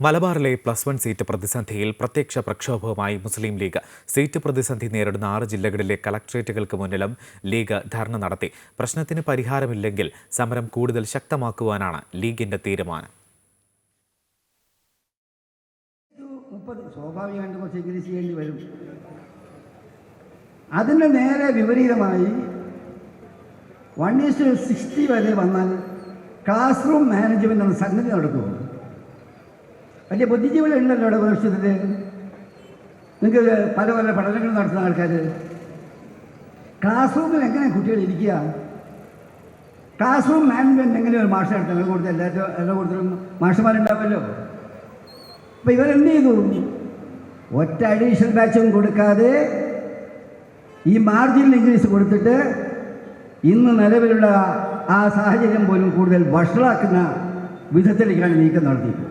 മലബാറിലെ plus one seat പ്രതിസന്ധിയിൽ പ്രത്യക്ഷ പ്രക്ഷോഭവുമായി മുസ്ലിം ലീഗ് സീറ്റ് പ്രതിസന്ധി നേരിടുന്ന ആറ് ജില്ലകളിലെ കളക്ട്രേറ്റുകൾക്ക് മുന്നിലും ലീഗ് ധർണ നടത്തി. പ്രശ്നത്തിന് പരിഹാരമില്ലെങ്കിൽ സമരം കൂടുതൽ ശക്തമാക്കുവാനാണ് ലീഗിന്റെ തീരുമാനം. സ്വാഭാവികമായിട്ട് വരും. അതിന്റെ നേരെ വിപരീതമായി വൺ ഈസ് സിക്സ്റ്റി വരെ വന്നാൽ ക്ലാസ് റൂം മാനേജ്മെന്റ് എന്ന സംഗതി നടക്കുമോ വലിയ ബുദ്ധിജീവികൾ ഉണ്ടല്ലോ ഇവിടെ ഭവിഷ്യത്തിൽ നിങ്ങൾക്ക് പല പല പഠനങ്ങൾ നടത്തുന്ന ആൾക്കാർ ക്ലാസ് റൂമിൽ എങ്ങനെ കുട്ടികൾ ഇരിക്കുക? ക്ലാസ് റൂം മാനേജ്മെന്റ് എങ്ങനെ ഒരു മാഷ എടുത്തു ഞങ്ങൾ കൊടുത്ത് എല്ലാവരും എല്ലാ കൊടുത്തിട്ടും മാഷന്മാരുണ്ടാവുമല്ലോ. അപ്പോൾ ഇവരെന്ത് ചെയ്തു? ഒറ്റ അഡീഷണൽ ബാച്ചും കൊടുക്കാതെ ഈ മാർജിനൽ ഇംഗ്ലീഷ് കൊടുത്തിട്ട് ഇന്ന് നിലവിലുള്ള ആ സാഹചര്യം പോലും കൂടുതൽ വഷളാക്കുന്ന വിധത്തിലേക്കാണ് നീക്കം നടത്തിയത്